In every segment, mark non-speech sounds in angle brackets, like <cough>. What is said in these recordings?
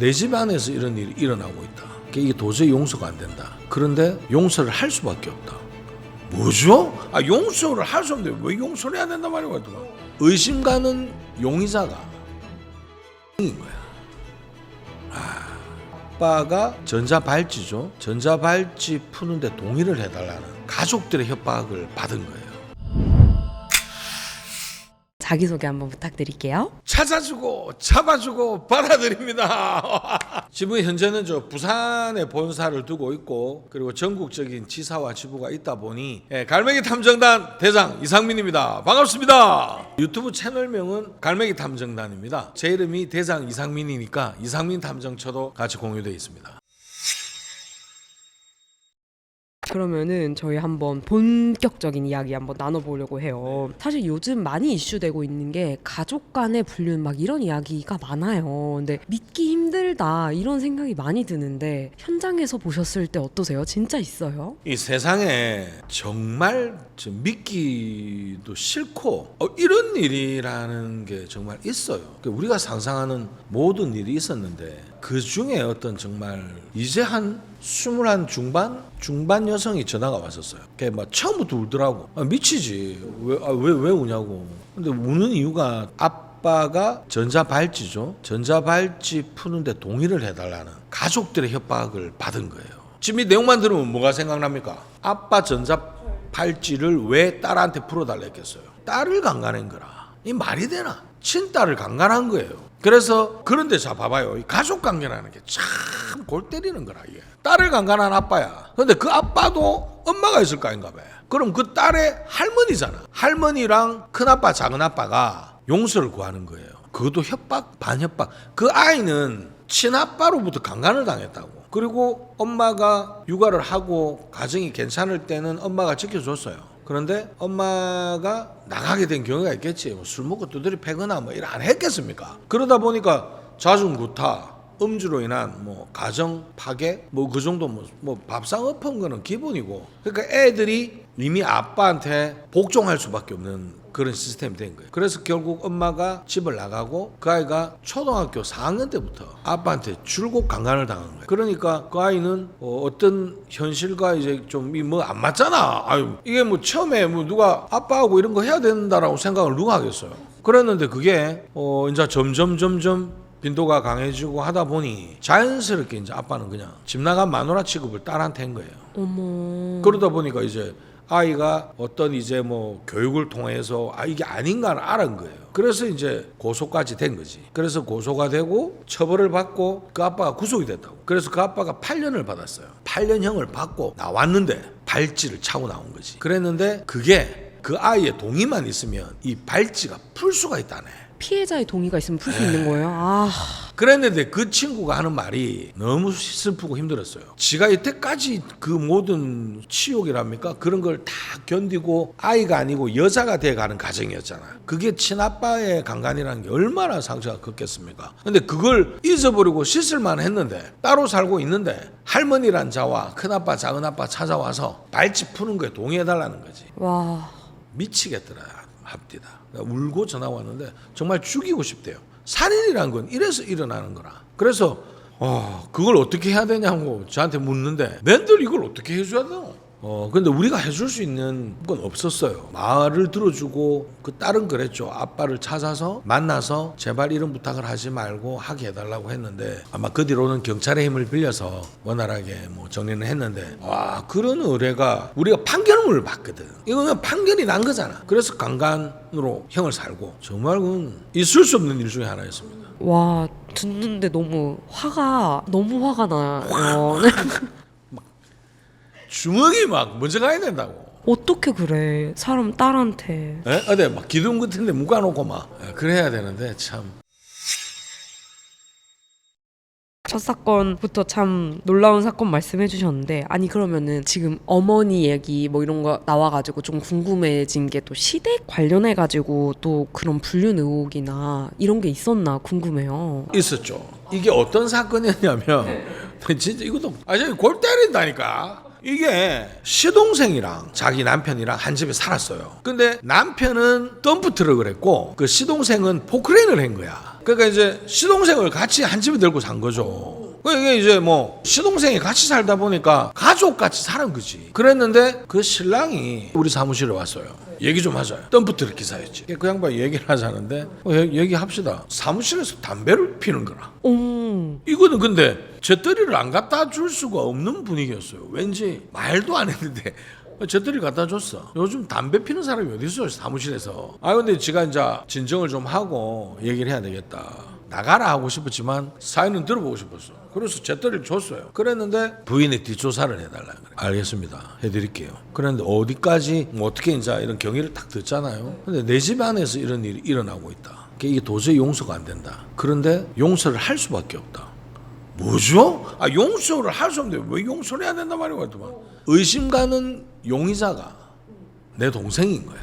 내 집 안에서 이런 일이 일어나고 있다. 그러니까 이게 도저히 용서가 안 된다. 그런데 용서를 할 수밖에 없다. 뭐죠? 아 용서를 할 수 없는데 왜 용서를 해야 된단 말이야? 의심 가는 용의자가 인 거야. 아, 아빠가 전자발찌죠. 전자발찌 푸는데 동의를 해달라는 가족들의 협박을 받은 거예요. 자기소개 한번 부탁드릴게요. 찾아주고 잡아주고 받아들입니다. <laughs> 지금 현재는 저 부산에 본사를 두고 있고 그리고 전국적인 지사와 지부가 있다 보니 예, 갈매기 탐정단 대장 이상민입니다. 반갑습니다. 유튜브 채널명은 갈매기 탐정단입니다. 제 이름이 대장 이상민이니까 이상민 탐정처도 같이 공유되어 있습니다. 그러면은 저희 한번 본격적인 이야기 한번 나눠보려고 해요. 사실 요즘 많이 이슈되고 있는 게 가족 간의 불륜 막 이런 이야기가 많아요. 근데 믿기 힘들다 이런 생각이 많이 드는데 현장에서 보셨을 때 어떠세요? 진짜 있어요? 이 세상에 정말 좀 믿기도 싫고 어, 이런 일이라는 게 정말 있어요. 그러니까 우리가 상상하는 모든 일이 있었는데 그 중에 어떤 정말 이제 한 스물한 중반 중반 여성이 전화가 왔었어요. 걔 막 처음부터 울더라고. 아, 미치지. 왜왜왜 왜 우냐고. 근데 우는 이유가 아빠가 전자발찌죠. 전자발찌 푸는데 동의를 해달라는 가족들의 협박을 받은 거예요. 지금 이 내용만 들으면 뭐가 생각납니까? 아빠 전자발찌를 왜 딸한테 풀어달라 했겠어요? 딸을 강간한 거라. 이 말이 되나? 친딸을 강간한 거예요. 그래서 그런데 자 봐봐요. 이 가족 관계라는 게 참 골 때리는 거라 이게. 딸을 강간한 아빠야. 근데 그 아빠도 엄마가 있을 거 아닌가 봐. 그럼 그 딸의 할머니잖아. 할머니랑 큰 아빠, 작은 아빠가 용서를 구하는 거예요. 그것도 협박, 반협박. 그 아이는 친아빠로부터 강간을 당했다고. 그리고 엄마가 육아를 하고 가정이 괜찮을 때는 엄마가 지켜줬어요. 그런데 엄마가 나가게 된 경우가 있겠지. 뭐 술 먹고 두드리 패거나 뭐 이런 안 했겠습니까? 그러다 보니까 자중구타, 음주로 인한 뭐 가정 파괴 뭐 그 정도 뭐, 뭐 밥상 엎은 거는 기본이고 그러니까 애들이 이미 아빠한테 복종할 수밖에 없는 그런 시스템이 된 거예요. 그래서 결국 엄마가 집을 나가고 그 아이가 초등학교 4학년 때부터 아빠한테 줄곧 강간을 당한 거예요. 그러니까 그 아이는 어, 어떤 현실과 이제 좀뭐안 맞잖아. 아유 이게 뭐 처음에 뭐 누가 아빠하고 이런 거 해야 된다라고 생각을 누가 하겠어요. 그랬는데 그게 어 이제 점점 점점 빈도가 강해지고 하다 보니 자연스럽게 이제 아빠는 그냥 집 나간 마누라 취급을 딸한테 한 거예요. 어머. 그러다 보니까 이제 아이가 어떤 이제 뭐 교육을 통해서 아 이게 아닌가를 알은 거예요. 그래서 이제 고소까지 된 거지. 그래서 고소가 되고 처벌을 받고 그 아빠가 구속이 됐다고. 그래서 그 아빠가 8년을 받았어요. 8년형을 받고 나왔는데 발찌를 차고 나온 거지. 그랬는데 그게 그 아이의 동의만 있으면 이 발찌가 풀 수가 있다네. 피해자의 동의가 있으면 풀 수 있는 거예요. 아. 그랬는데 그 친구가 하는 말이 너무 슬프고 힘들었어요. 지가 여태까지 그 모든 치욕이랍니까? 그런 걸 다 견디고 아이가 아니고 여자가 돼가는 가정이었잖아. 그게 친아빠의 강간이라는 게 얼마나 상처가 컸겠습니까? 근데 그걸 잊어버리고 씻을만 했는데 따로 살고 있는데 할머니란 자와 큰아빠, 작은아빠 찾아와서 발집 푸는 거에 동의해달라는 거지. 와. 미치겠더라 합디다. 그러니까 울고 전화 왔는데 정말 죽이고 싶대요. 살인이란 건 이래서 일어나는 거라. 그래서 어, 그걸 어떻게 해야 되냐고 저한테 묻는데 맨들 이걸 어떻게 해줘야 돼요? 어 근데 우리가 해줄 수 있는 건 없었어요. 말을 들어주고 그 딸은 그랬죠. 아빠를 찾아서 만나서 제발 이런 부탁을 하지 말고 하게 해달라고 했는데 아마 그 뒤로는 경찰의 힘을 빌려서 원활하게 뭐 정리는 했는데 와 그런 의뢰가 우리가 판결문을 봤거든. 이거는 판결이 난 거잖아. 그래서 강간으로 형을 살고 정말 그건 있을 수 없는 일 중에 하나였습니다. 와 듣는데 너무 화가 너무 화가 나요. 주먹이 막 먼저 가야 된다고. 어떻게 그래 사람 딸한테 에? 어디 막 기둥 같은데 묶어놓고 막 에, 그래야 되는데 참. 첫 사건부터 참 놀라운 사건 말씀해 주셨는데 아니 그러면은 지금 어머니 얘기 뭐 이런 거 나와가지고 좀 궁금해진 게 또 시댁 관련해 가지고 또 그런 불륜 의혹이나 이런 게 있었나 궁금해요. 있었죠. 이게 어떤 사건이었냐면 <laughs> 진짜 이것도 아저골 때린다니까. 이게 시동생이랑 자기 남편이랑 한 집에 살았어요. 근데 남편은 덤프 트럭을 했고 그 시동생은 포크레인을 한 거야. 그러니까 이제 시동생을 같이 한 집에 들고 산 거죠. 그게 이제 뭐 시동생이 같이 살다 보니까 가족 같이 사는 거지. 그랬는데 그 신랑이 우리 사무실에 왔어요. 얘기 좀 하자요. 덤프트럭 기사였지. 그 양반 얘기를 하자는데 어, 얘- 얘기합시다. 사무실에서 담배를 피는 거라. 음. 이거는 근데 잿더리를 안 갖다 줄 수가 없는 분위기였어요. 왠지 말도 안 했는데 잿더리 갖다 줬어. 요즘 담배 피는 사람이 어디 있어요 사무실에서. 아 근데 제가 이제 진정을 좀 하고 얘기를 해야 되겠다. 나가라 하고 싶었지만 사연은 들어보고 싶었어. 그래서 잿더리를 줬어요. 그랬는데 부인이 뒷조사를 해달라. 그래. 알겠습니다. 해드릴게요. 그런데 어디까지 뭐 어떻게 이제 이런 경위를 딱 듣잖아요. 근데 내 집 안에서 이런 일이 일어나고 있다. 이게 도저히 용서가 안 된다. 그런데 용서를 할 수밖에 없다. 뭐죠? 아 용서를 할 수 없는데 왜 용서를 해야 된단 말이야 그랬더만 의심 가는 용의자가 내 동생인 거야.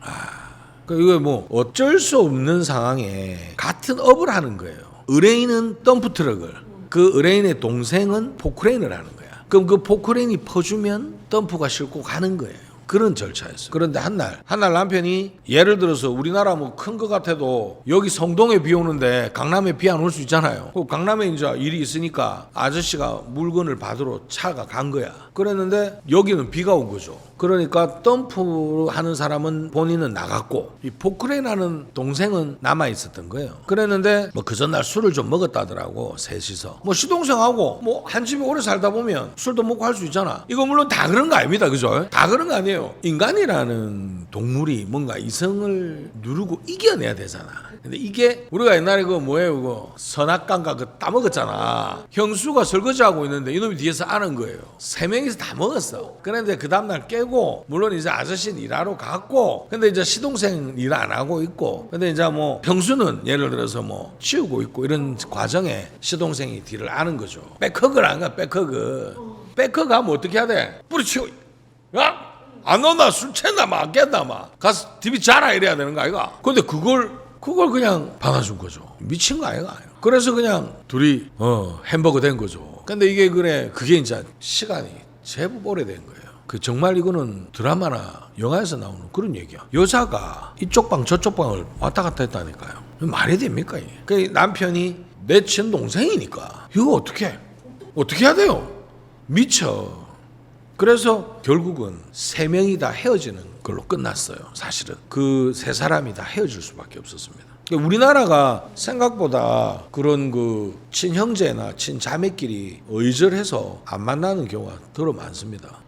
아, 그 이거 뭐 어쩔 수 없는 상황에 같은 업을 하는 거예요. 의뢰인은 덤프 트럭을, 그 의뢰인의 동생은 포크레인을 하는 거야. 그럼 그 포크레인이 퍼주면 덤프가 싣고 가는 거예요. 그런 절차였어요. 그런데 한날 한날 남편이 예를 들어서 우리나라 뭐큰거 같아도 여기 성동에 비 오는데 강남에 비 안 올 수 있잖아요. 그 강남에 이제 일이 있으니까 아저씨가 물건을 받으러 차가 간 거야. 그랬는데 여기는 비가 온 거죠. 그러니까 덤프 하는 사람은 본인은 나갔고 이 포크레인 하는 동생은 남아 있었던 거예요. 그랬는데 뭐 그 전날 술을 좀 먹었다더라고 셋이서. 뭐 시동생하고 뭐 한 집에 오래 살다 보면 술도 먹고 할 수 있잖아. 이거 물론 다 그런 거 아닙니다. 그죠? 다 그런 거 아니에요. 인간이라는 동물이 뭔가 이성을 누르고 이겨내야 되잖아. 근데 이게 우리가 옛날에 그 뭐예요 그거? 선악관과 그 따먹었잖아. 형수가 설거지하고 있는데 이놈이 뒤에서 아는 거예요. 세 명이서 다 먹었어. 그런데 그 다음날 깨고 물론 이제 아저씨는 일하러 갔고 근데 이제 시동생 일 안 하고 있고 근데 이제 뭐 형수는 예를 들어서 뭐 치우고 있고 이런 과정에 시동생이 뒤를 아는 거죠. 백허그를 안 가, 백허그. 백허그 하면 어떻게 해야 돼? 뿌리치고 야! 안 넣나 술 취했나 막안 깼나 막 가서 TV 자라 이래야 되는 거 아이가? 근데 그걸 그걸 그냥 받아준 거죠. 미친 거 아이가? 그래서 그냥 둘이 어 햄버거 된 거죠. 근데 이게 그래 그게 이제 시간이 제법 오래된 거예요. 그 정말 이거는 드라마나 영화에서 나오는 그런 얘기야. 여자가 이쪽 방 저쪽 방을 왔다 갔다 했다니까요. 말이 됩니까 이게? 그 남편이 내 친동생이니까. 이거 어떻게 어떻게 해야 돼요? 미쳐 그래서 결국은 세 명이 다 헤어지는 걸로 끝났어요. 사실은 그 세 사람이 다 헤어질 수밖에 없었습니다. 그러니까 우리나라가 생각보다 그런 그 친형제나 친자매끼리 의절해서 안 만나는 경우가 더러 많습니다.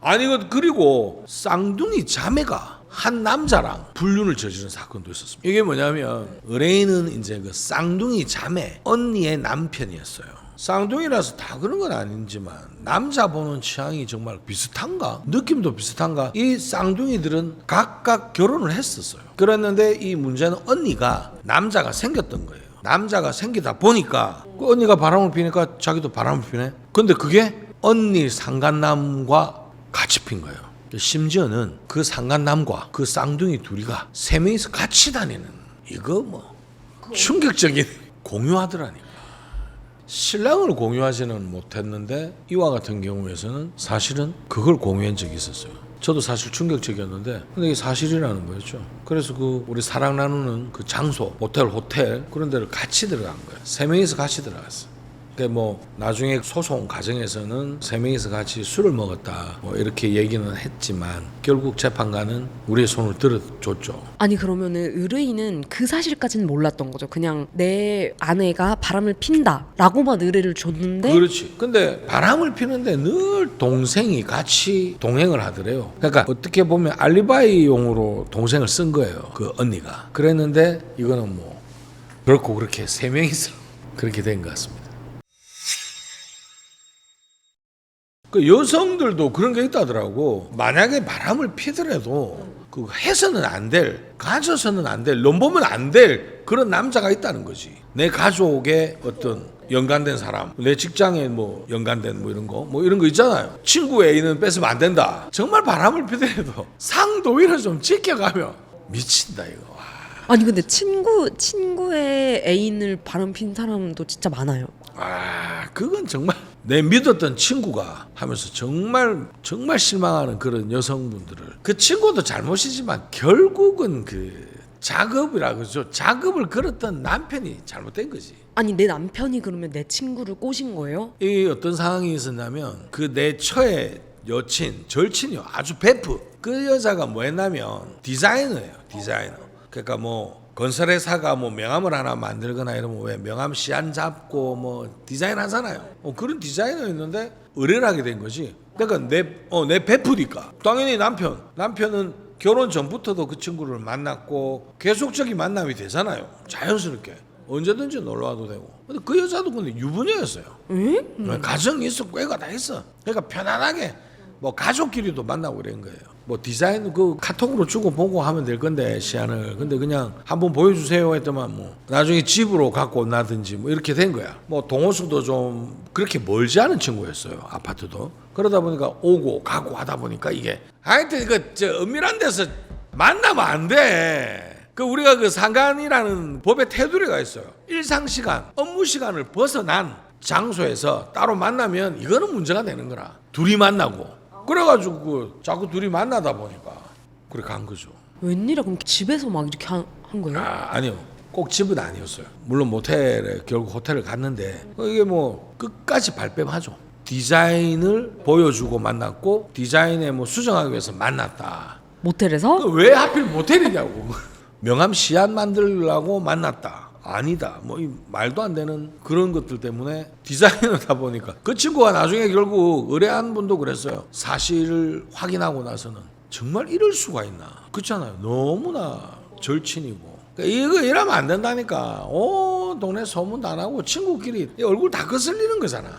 아니 그 그리고 쌍둥이 자매가 한 남자랑 불륜을 저지른 사건도 있었습니다. 이게 뭐냐면 의뢰인은 이제 그 쌍둥이 자매 언니의 남편이었어요. 쌍둥이라서 다 그런 건 아니지만 남자 보는 취향이 정말 비슷한가? 느낌도 비슷한가? 이 쌍둥이들은 각각 결혼을 했었어요. 그랬는데 이 문제는 언니가 남자가 생겼던 거예요. 남자가 생기다 보니까 그 언니가 바람을 피니까 자기도 바람을 피네. 근데 그게 언니 상간남과 같이 핀 거예요. 심지어는 그 상간남과 그 쌍둥이 둘이가 세 명이서 같이 다니는 이거 뭐 충격적인 공유하더라니까. 신랑을 공유하지는 못했는데 이와 같은 경우에서는 사실은 그걸 공유한 적이 있었어요. 저도 사실 충격적이었는데 근데 이게 사실이라는 거였죠. 그래서 그 우리 사랑 나누는 그 장소 모텔 호텔 그런 데를 같이 들어간 거예요. 세 명이서 같이 들어갔어. 그뭐 나중에 소송 과정에서는 세 명이서 같이 술을 먹었다 뭐 이렇게 얘기는 했지만 결국 재판관은 우리의 손을 들어줬죠. 아니 그러면은 의뢰인은 그 사실까지는 몰랐던 거죠. 그냥 내 아내가 바람을 핀다라고만 의뢰를 줬는데 그렇지. 근데 바람을 피는데 늘 동생이 같이 동행을 하더래요. 그러니까 어떻게 보면 알리바이용으로 동생을 쓴 거예요. 그 언니가. 그랬는데 이거는 뭐 그렇고 그렇게 세 명이서 <laughs> 그렇게 된 것 같습니다. 그 여성들도 그런 게 있다더라고. 만약에 바람을 피더라도 그 해서는 안 될, 가져서는 안 될, 넘보면 안 될 그런 남자가 있다는 거지. 내 가족의 어떤 연관된 사람, 내 직장에 뭐 연관된 뭐 이런 거, 뭐 이런 거 있잖아요. 친구 애인은 뺏으면 안 된다. 정말 바람을 피더라도 <laughs> 상도위를 좀 지켜가면 미친다 이거. 와. 아니 근데 친구 친구의 애인을 바람 핀 사람도 진짜 많아요. 아, 그건 정말 내 믿었던 친구가 하면서 정말 정말 실망하는 그런 여성분들을 그 친구도 잘못이지만 결국은 그 작업이라 그러죠. 작업을 걸었던 남편이 잘못된 거지. 아니 내 남편이 그러면 내 친구를 꼬신 거예요? 이 어떤 상황이 있었냐면 그 내 처의 여친, 절친이요. 아주 베프. 그 여자가 뭐 했냐면 디자이너예요. 디자이너. 그러니까 뭐 건설회사가 뭐 명함을 하나 만들거나 이러면 왜 명함 시안 잡고 뭐 디자인 하잖아요. 어, 그런 디자이너였는데 의뢰를 하게 된 거지. 그러니까 내, 어, 내 베프니까. 당연히 남편. 남편은 결혼 전부터도 그 친구를 만났고 계속적인 만남이 되잖아요. 자연스럽게. 언제든지 놀러 와도 되고. 근데 그 여자도 근데 유부녀였어요. 응? 뭐 가정이 있어 꾀가 다 있어 그러니까 편안하게 뭐 가족끼리도 만나고 그런 거예요 뭐 디자인 그 카톡으로 주고 보고 하면 될 건데 시안을 근데 그냥 한번 보여주세요 했더만 뭐 나중에 집으로 갖고 온다든지 뭐 이렇게 된 거야 뭐 동호수도 좀 그렇게 멀지 않은 친구였어요 아파트도 그러다 보니까 오고 가고 하다 보니까 이게 하여튼 그저 은밀한 데서 만나면 안돼 그 우리가 그 상간이라는 법의 테두리가 있어요. 일상 시간, 업무 시간을 벗어난 장소에서 따로 만나면 이거는 문제가 되는 거라. 둘이 만나고. 그래가지고 그 자꾸 둘이 만나다 보니까 그래 간 거죠. 웬일이야 그럼 집에서 막 이렇게 한, 한 거예요? 아 아니요. 꼭 집은 아니었어요. 물론 모텔에 결국 호텔을 갔는데 이게 뭐 끝까지 발뺌하죠. 디자인을 보여주고 만났고 디자인에 뭐 수정하기 위해서 만났다. 모텔에서? 그왜 하필 모텔이냐고. <laughs> 명함 시안 만들려고 만났다. 아니다. 뭐이 말도 안 되는 그런 것들 때문에 디자이너다 보니까 그 친구가 나중에 결국 의뢰한 분도 그랬어요. 사실을 확인하고 나서는 정말 이럴 수가 있나. 그렇잖아요. 너무나 절친이고. 그러니까 이거 이러면 안 된다니까. 오 동네 소문도 안 하고 친구끼리 이 얼굴 다 거슬리는 거잖아.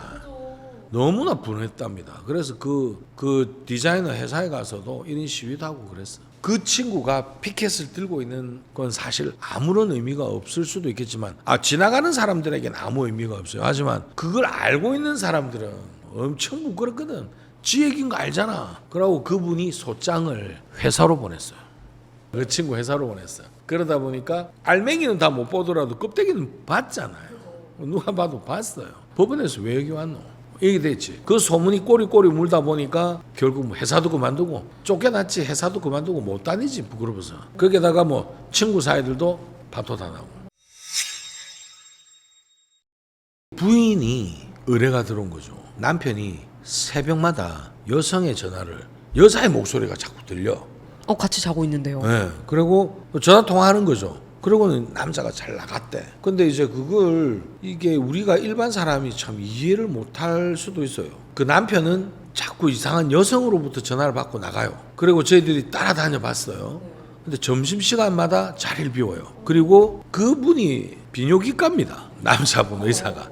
너무나 분했답니다. 그래서 그, 그 디자이너 회사에 가서도 1인 시위도 하고 그랬어. 그 친구가 피켓을 들고 있는 건 사실 아무런 의미가 없을 수도 있겠지만, 아, 지나가는 사람들에게는 아무 의미가 없어요. 하지만 그걸 알고 있는 사람들은 엄청 부끄럽거든. 지 얘기인 거 알잖아. 그러고 그분이 소장을 회사로 보냈어요. 그 친구 회사로 보냈어요. 그러다 보니까 알맹이는 다 못 보더라도 껍데기는 봤잖아요. 누가 봐도 봤어요. 법원에서 왜 여기 왔노? 이게 됐지. 그 소문이 꼬리꼬리 물다 보니까 결국 뭐 회사도 그만두고 쫓겨났지. 회사도 그만두고 못 다니지 부끄러워서. 거기다가 뭐 친구 사이들도 파토 다 나고. 부인이 의뢰가 들어온 거죠. 남편이 새벽마다 여성의 전화를 여자의 목소리가 자꾸 들려. 어 같이 자고 있는데요. 예. 그리고 전화 통화하는 거죠. 그러고는 남자가 잘 나갔대. 근데 이제 그걸 이게 우리가 일반 사람이 참 이해를 못할 수도 있어요. 그 남편은 자꾸 이상한 여성으로부터 전화를 받고 나가요. 그리고 저희들이 따라다녀 봤어요. 근데 점심 시간마다 자리를 비워요. 그리고 그분이 비뇨기과입니다. 남자분 의사가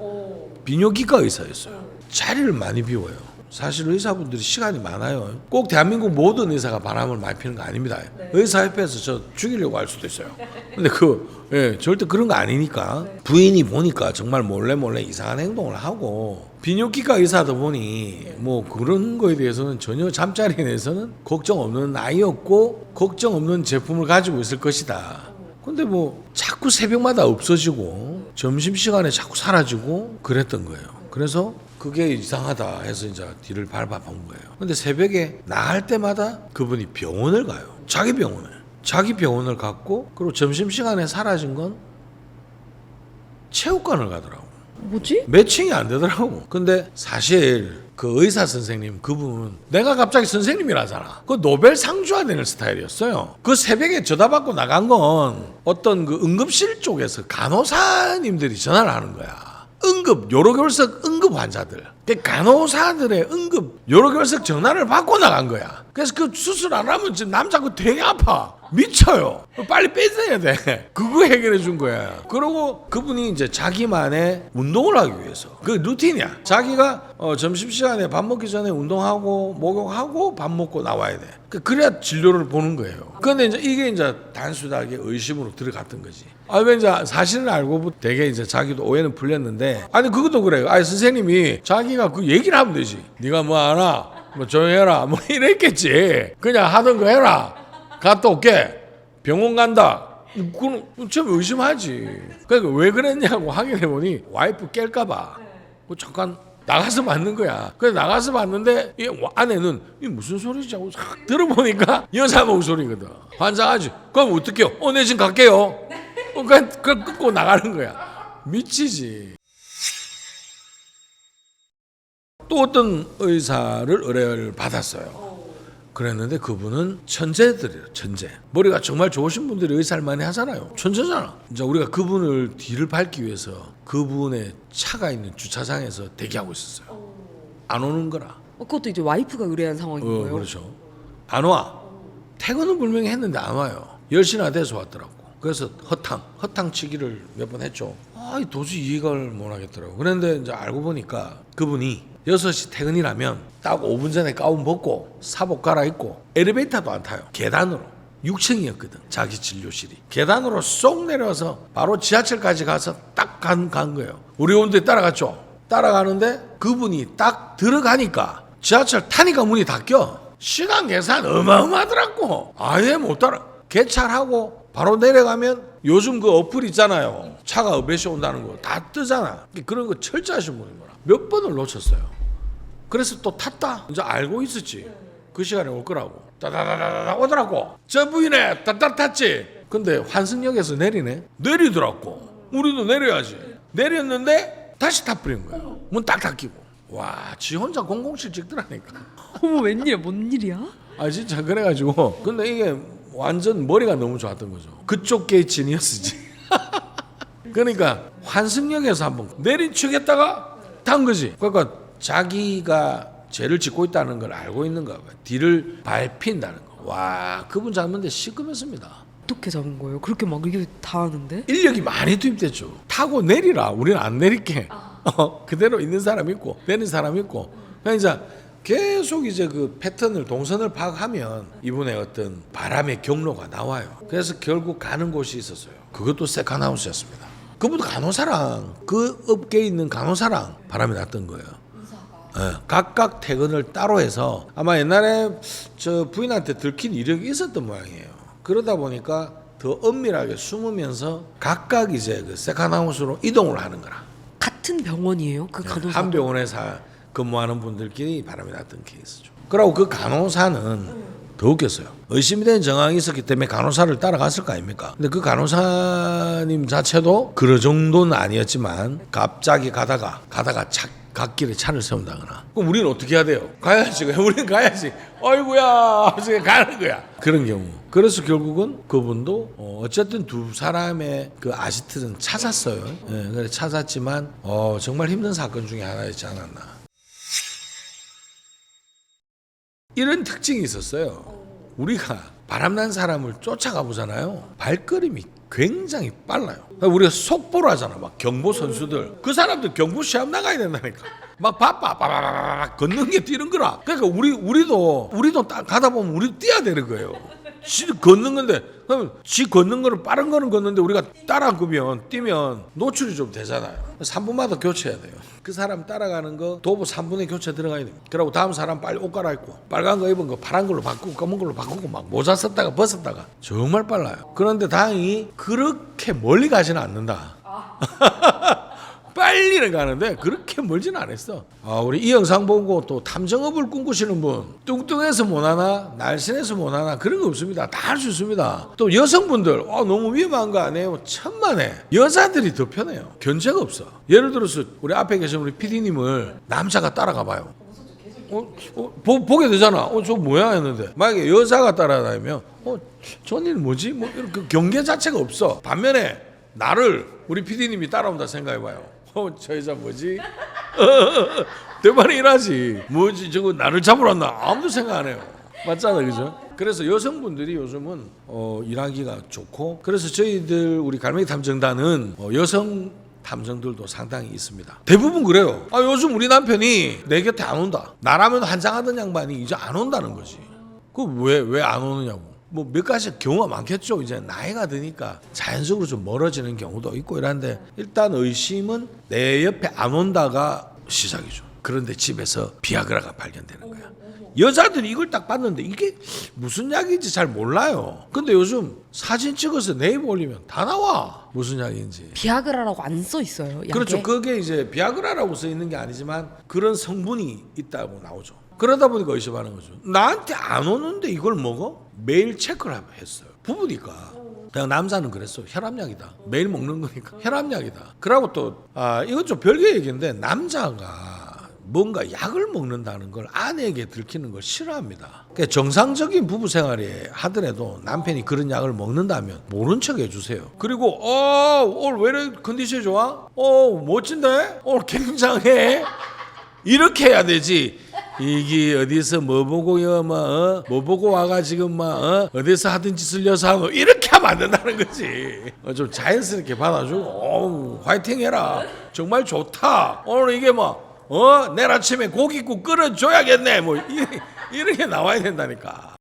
비뇨기과 의사였어요. 자리를 많이 비워요. 사실 의사분들이 시간이 많아요. 꼭 대한민국 모든 의사가 바람을 많이 피는 거 아닙니다. 의사협회에서 저 죽이려고 할 수도 있어요. 근데 그 예, 절대 그런 거 아니니까 부인이 보니까 정말 몰래 몰래 이상한 행동을 하고 비뇨기과 의사다 보니 뭐 그런 거에 대해서는 전혀 잠자리에 대해서는 걱정 없는 아이였고 걱정 없는 제품을 가지고 있을 것이다. 근데 뭐 자꾸 새벽마다 없어지고 점심 시간에 자꾸 사라지고 그랬던 거예요. 그래서 그게 이상하다 해서 이제 뒤를 밟아본 거예요. 근데 새벽에 나갈 때마다 그분이 병원을 가요. 자기 병원에. 자기 병원을 갔고 그리고 점심 시간에 사라진 건 체육관을 가더라고. 뭐지? 매칭이 안 되더라고. 근데 사실 그 의사 선생님 그분 내가 갑자기 선생님이라잖아. 그 노벨 상주가 되는 스타일이었어요. 그 새벽에 전화받고 나간 건 어떤 그 응급실 쪽에서 간호사님들이 전화를 하는 거야. 응급 요로결석 응급 환자들. 그 간호사들의 응급 요로결석 전화를 받고 나간 거야. 그래서 그 수술 안 하면 지금 남자 그 되게 아파. 미쳐요. 빨리 빼내야 돼. 그거 해결해 준 거야. 그러고 그분이 이제 자기만의 운동을 하기 위해서 그 루틴이야. 자기가 어, 점심 시간에 밥 먹기 전에 운동하고 목욕하고 밥 먹고 나와야 돼. 그- 그래야 진료를 보는 거예요. 근데 이제 이게 이제 단순하게 의심으로 들어갔던 거지. 아, 왜 이제 사실을 알고 되게 이제 자기도 오해는 풀렸는데 아니 그것도 그래요. 아니 선생님이 자기가 그 얘기를 하면 되지. 네가 뭐 알아? 뭐 조용해라. 뭐 <laughs> 이랬겠지. 그냥 하던 거 해라. 갔다 올게. 병원 간다. 그건 좀 의심하지. 그러니까 왜 그랬냐고 확인해 보니 와이프 깰까봐. 뭐 잠깐 나가서 맞는 거야. 그래서 나가서 봤는데 이 안에는 이 무슨 소리지 하고 싹 들어보니까 여자 목소리거든. 환장하지. 그럼 어떡해요? 어, 내 지금 갈게요. 어, 그냥 그걸 끊고 나가는 거야. 미치지. 또 어떤 의사를 의뢰를 받았어요. 그랬는데 그분은 천재들이에요, 천재. 머리가 정말 좋으신 분들이 의사를 많이 하잖아요. 천재잖아. 이제 우리가 그분을 뒤를 밟기 위해서 그분의 차가 있는 주차장에서 대기하고 있었어요. 안 오는 거라. 어, 그것도 이제 와이프가 의뢰한 상황인 어, 거예요. 그렇죠. 안 와. 퇴근은 분명히 했는데 안 와요. 10시나 돼서 왔더라고. 그래서 허탕, 허탕 치기를 몇 번 했죠. 아, 도저히 이해를 못 하겠더라고. 그런데 이제 알고 보니까 그분이 6시 퇴근이라면 딱 5분 전에 가운 벗고 사복 갈아입고 엘리베이터도 안 타요. 계단으로. 6층이었거든. 자기 진료실이. 계단으로 쏙 내려와서 바로 지하철까지 가서 딱 간 간 거예요. 우리 온데 따라갔죠. 따라가는데 그분이 딱 들어가니까 지하철 타니까 문이 닫혀. 시간 계산 어마어마하더라고. 아예 못 따라. 개찰하고 바로 내려가면 요즘 그 어플 있잖아요. 차가 몇 시 온다는 거 다 뜨잖아. 그런 거 철저하신 분인 거라. 몇 번을 놓쳤어요. 그래서 또 탔다. 이제 알고 있었지. 그 시간에 올 거라고. 따다다다다 오더라고. 저 부인에 따따 탔지. 근데 환승역에서 내리네. 내리더라고. 우리도 내려야지. 내렸는데 다시 타버린 거예요. 문딱 닫히고. 와, 지 혼자 공공실 찍더라니까. <laughs> 어머 웬일이야? 뭔 일이야? 아 진짜 그래가지고 근데 이게 완전 머리가 너무 좋았던 거죠 그쪽 게 지니어스지 <laughs> 그러니까 환승역에서 한번 내리치겠다가 탄 거지 그러니까 자기가 죄를 짓고 있다는 걸 알고 있는가 봐요 뒤를 밟힌다는 거 와 그분 잡는데 시급했습니다 어떻게 잡은 거예요? 그렇게 막 이게 다 하는데? 인력이 많이 투입됐죠 타고 내리라 우리는 안 내릴게 <laughs> 어, 그대로 있는 사람 있고 내린 사람 있고 그러니까 이제 계속 이제 그 패턴을 동선을 파악하면 이분의 어떤 바람의 경로가 나와요. 그래서 결국 가는 곳이 있었어요. 그것도 세컨하우스였습니다. 그분도 간호사랑 그 업계에 있는 간호사랑 바람이 났던 거예요. 예, 각각 퇴근을 따로 해서 아마 옛날에 저 부인한테 들킨 이력이 있었던 모양이에요. 그러다 보니까 더 엄밀하게 숨으면서 각각 이제 그 세컨하우스로 이동을 하는 거라. 같은 병원이에요? 그 간호사. 한 병원에서 근무하는 분들끼리 바람이 났던 케이스죠. 그리고 그 간호사는 더 웃겼어요. 의심이 된 정황이 있었기 때문에 간호사를 따라갔을 거 아닙니까? 근데 그 간호사님 자체도 그런 정도는 아니었지만 갑자기 가다가 가다가 차, 갓길에 차를 세운다거나 그럼 우리는 어떻게 해야 돼요? 가야지. <laughs> 우리는 가야지. 아이고야. 하면서 가는 거야. 그런 경우. 그래서 결국은 그분도 어, 어쨌든 두 사람의 그 아지트는 찾았어요. 예, 그래 찾았지만 어, 정말 힘든 사건 중에 하나였지 않았나. 이런 특징이 있었어요. 우리가 바람난 사람을 쫓아가 보잖아요. 발걸음이 굉장히 빨라요. 우리가 속보를 하잖아. 막 경보 선수들. 그 사람들 경보 시합 나가야 된다니까. 막 바빠, 빠바바바바 걷는 게 뛰는 거라. 그러니까 우리 우리도 우리도 딱 가다 보면 우리 뛰어야 되는 거예요. 지 걷는 건데 그럼 지 걷는 거를 빠른 거는 걷는데 우리가 따라가면 뛰면 노출이 좀 되잖아요. 3분마다 교체해야 돼요. 그 사람 따라가는 거 도보 3분의 교체 들어가야 돼요. 그리고 다음 사람 빨리 옷 갈아입고 빨간 거 입은 거 파란 걸로 바꾸고 검은 걸로 바꾸고 막 모자 썼다가 벗었다가 정말 빨라요. 그런데 다행히 그렇게 멀리 가지는 않는다. <laughs> 빨리는 가는데 그렇게 멀지는 않았어. 아, 우리 이 영상 보고 또 탐정업을 꿈꾸시는 분 뚱뚱해서 못하나 날씬해서 못하나 그런 거 없습니다. 다 할 수 있습니다. 또 여성분들 아, 너무 위험한 거 아니에요? 천만에 여자들이 더 편해요. 견제가 없어. 예를 들어서 우리 앞에 계신 우리 PD님을 남자가 따라가 봐요. 어, 어, 보, 보게 되잖아. 어, 저 뭐야 했는데 만약에 여자가 따라다니면 어, 저일 뭐지? 뭐 이렇게 경계 자체가 없어. 반면에 나를 우리 PD님이 따라온다 생각해봐요. 어, 저 여자 뭐지? <laughs> 대만에 일하지. 뭐지? 저거 나를 잡으러 왔나? 아무도 생각 안 해요. 맞잖아, 그죠? 그래서 여성분들이 요즘은 어, 일하기가 좋고 그래서 저희들 우리 갈매기 탐정단은 어, 여성 탐정들도 상당히 있습니다. 대부분 그래요. 아, 요즘 우리 남편이 내 곁에 안 온다. 나라면 한장하던 양반이 이제 안 온다는 거지. 그 왜 왜 안 오느냐고. 뭐 몇 가지 경우가 많겠죠. 이제 나이가 드니까 자연적으로 좀 멀어지는 경우도 있고 이런데 일단 의심은 내 옆에 안 온다가 시작이죠. 그런데 집에서 비아그라가 발견되는 거야. 여자들이 이걸 딱 봤는데 이게 무슨 약인지 잘 몰라요. 근데 요즘 사진 찍어서 네이버 올리면 다 나와. 무슨 약인지. 비아그라라고 안 써 있어요. 약에? 그렇죠. 그게 이제 비아그라라고 써 있는 게 아니지만 그런 성분이 있다고 나오죠. 그러다 보니까 의심하는 거죠. 나한테 안 오는데 이걸 먹어? 매일 체크를 했어요. 부부니까. 그냥 남자는 그랬어. 혈압약이다. 매일 먹는 거니까 혈압약이다. 그러고 또 아, 이건 좀 별개 얘기인데 남자가 뭔가 약을 먹는다는 걸 아내에게 들키는 걸 싫어합니다. 그러니까 정상적인 부부 생활이 하더라도 남편이 그런 약을 먹는다면 모른 척 해주세요. 그리고 어 오늘 왜 이렇게 컨디션이 좋아? 어 멋진데? 오늘 굉장해. 이렇게 해야 되지. 이게 어디서 뭐 보고 여뭐 어? 뭐 보고 와가 지금 막 어? 어디서 하던 짓을 여서 하고 이렇게 하면 안 된다는 거지. 어, 좀 자연스럽게 받아주고 어, 화이팅 해라. 정말 좋다. 오늘 이게 뭐 어? 내일 아침에 고깃국 끓여줘야겠네. 뭐 이, 이렇게 나와야 된다니까.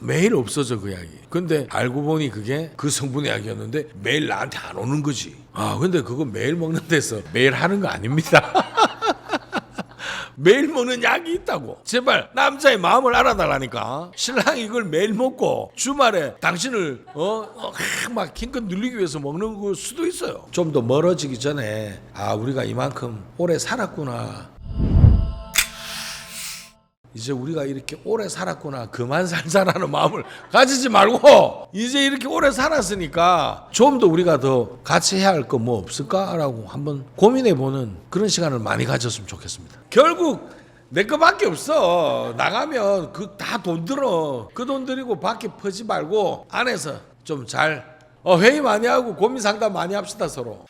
매일 없어져 그 약이. 근데 알고 보니 그게 그 성분의 약이었는데 매일 나한테 안 오는 거지. 아 근데 그거 매일 먹는 데서 매일 하는 거 아닙니다. <laughs> 매일 먹는 약이 있다고. 제발 남자의 마음을 알아달라니까. 신랑이 이걸 매일 먹고 주말에 당신을 어막 힘껏 늘리기 위해서 먹는 걸 수도 있어요. 좀 더 멀어지기 전에 아 우리가 이만큼 오래 살았구나. 이제 우리가 이렇게 오래 살았구나 그만 살자라는 <laughs> 마음을 가지지 말고 이제 이렇게 오래 살았으니까 좀 더 우리가 더 같이 해야 할 거 뭐 없을까라고 한번 고민해 보는 그런 시간을 많이 가졌으면 좋겠습니다. 결국 내 거밖에 없어 나가면 그 다 돈 들어 그 돈 들이고 밖에 퍼지 말고 안에서 좀잘 어, 회의 많이 하고 고민 상담 많이 합시다 서로.